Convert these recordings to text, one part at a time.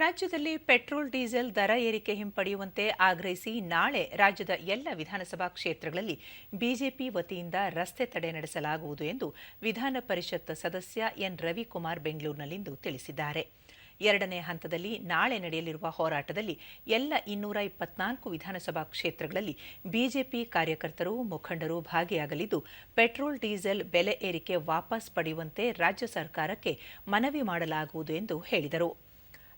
ರಾಜ್ಯದಲ್ಲಿ petrol, diesel ದರ ಏರಿಕೆ ಹಿಂಪಡೆಯುವಂತೆ ಆಗ್ರಹಿಸಿ ನಾಳೆ ರಾಜ್ಯದ ಎಲ್ಲ ವಿಧಾನಸಭಾ ಕ್ಷೇತ್ರಗಳಲ್ಲಿ ಬಿಜೆಪಿ ವತಿಯಿಂದ ರಸ್ತೆ ತಡೆ ನಡೆಸಲಾಗುವುದು ಎಂದು ವಿಧಾನ ಪರಿಷತ್ ಸದಸ್ಯ ಎನ್. ರವಿಕುಮಾರ್ ಬೆಂಗಳೂರಿನಲ್ಲಿಂದು ತಿಳಿಸಿದ್ದಾರೆ. ಎರಡನೇ ಹಂತದಲ್ಲಿ ನಾಳೆ ನಡೆಯಲಿರುವ ಹೋರಾಟದಲ್ಲಿ ಎಲ್ಲ ಇನ್ನೂರ ಇಪ್ಪತ್ನಾಲ್ಕು ವಿಧಾನಸಭಾ ಕ್ಷೇತ್ರಗಳಲ್ಲಿ ಬಿಜೆಪಿ ಕಾರ್ಯಕರ್ತರು, ಮುಖಂಡರು ಭಾಗಿಯಾಗಲಿದ್ದು, ಪೆಟ್ರೋಲ್, ಡೀಸೆಲ್ ಬೆಲೆ ಏರಿಕೆ ವಾಪಸ್ ಪಡೆಯುವಂತೆ ರಾಜ್ಯ ಸರ್ಕಾರಕ್ಕೆ ಮನವಿ ಮಾಡಲಾಗುವುದು ಎಂದು ಹೇಳಿದರು.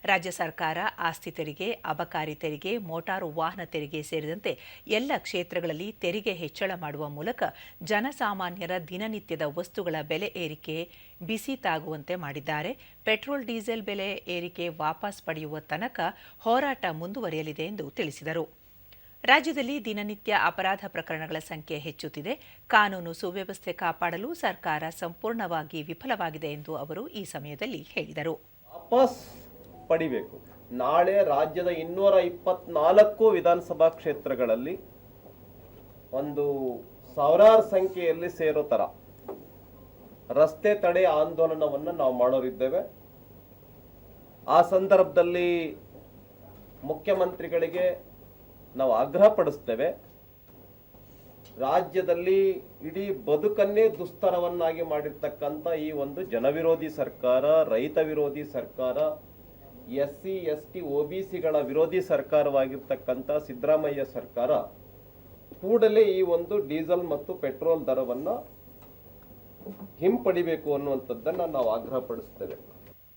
ರಾಜ್ಯ ಸರ್ಕಾರ ಆಸ್ತಿ ತೆರಿಗೆ, ಅಬಕಾರಿ ತೆರಿಗೆ, ಮೋಟಾರು ವಾಹನ ತೆರಿಗೆ ಸೇರಿದಂತೆ ಎಲ್ಲ ಕ್ಷೇತ್ರಗಳಲ್ಲಿ ತೆರಿಗೆ ಹೆಚ್ಚಳ ಮಾಡುವ ಮೂಲಕ ಜನಸಾಮಾನ್ಯರ ದಿನನಿತ್ಯದ ವಸ್ತುಗಳ ಬೆಲೆ ಏರಿಕೆ ಬಿಸಿ ತಾಗುವಂತೆ ಮಾಡಿದ್ದಾರೆ. ಪೆಟ್ರೋಲ್, ಡೀಸೆಲ್ ಬೆಲೆ ಏರಿಕೆ ವಾಪಸ್ ಪಡೆಯುವ ತನಕ ಹೋರಾಟ ಮುಂದುವರಿಯಲಿದೆ ಎಂದು ತಿಳಿಸಿದರು. ರಾಜ್ಯದಲ್ಲಿ ದಿನನಿತ್ಯ ಅಪರಾಧ ಪ್ರಕರಣಗಳ ಸಂಖ್ಯೆ ಹೆಚ್ಚುತ್ತಿದೆ. ಕಾನೂನು ಸುವ್ಯವಸ್ಥೆ ಕಾಪಾಡಲು ಸರ್ಕಾರ ಸಂಪೂರ್ಣವಾಗಿ ವಿಫಲವಾಗಿದೆ ಎಂದು ಅವರು ಈ ಸಮಯದಲ್ಲಿ ಹೇಳಿದರು. ಪಡಿಬೇಕು. ನಾಳೆ ರಾಜ್ಯದ ಇನ್ನೂರ ಇಪ್ಪತ್ನಾಲ್ಕು ವಿಧಾನಸಭಾ ಕ್ಷೇತ್ರಗಳಲ್ಲಿ ಒಂದು ಸಾವಿರಾರು ಸಂಖ್ಯೆಯಲ್ಲಿ ಸೇರೋ ಥರ ರಸ್ತೆ ತಡೆ ಆಂದೋಲನವನ್ನು ನಾವು ಮಾಡೋರಿದ್ದೇವೆ. ಆ ಸಂದರ್ಭದಲ್ಲಿ ಮುಖ್ಯಮಂತ್ರಿಗಳಿಗೆ ನಾವು ಆಗ್ರಹ ಪಡಿಸ್ತೇವೆ. ರಾಜ್ಯದಲ್ಲಿ ಇಡೀ ಬದುಕನ್ನೇ ದುಸ್ತರವನ್ನಾಗಿ ಮಾಡಿರ್ತಕ್ಕಂಥ ಈ ಒಂದು ಜನವಿರೋಧಿ ಸರ್ಕಾರ, ರೈತ ವಿರೋಧಿ ಸರ್ಕಾರ S C S T O B ಸಿಗಳ ವಿರೋಧಿ ಸರ್ಕಾರವಾಗಿರ್ತಕ್ಕಂಥ ಸಿದ್ದರಾಮಯ್ಯ ಸರ್ಕಾರ ಕೂಡಲೇ ಈ ಒಂದು ಡೀಸೆಲ್ ಮತ್ತು ಪೆಟ್ರೋಲ್ ದರವನ್ನು ಹಿಂಪಡಿಬೇಕು ಅನ್ನುವಂಥದ್ದನ್ನು ನಾವು ಆಗ್ರಹ ಪಡಿಸ್ತೇವೆ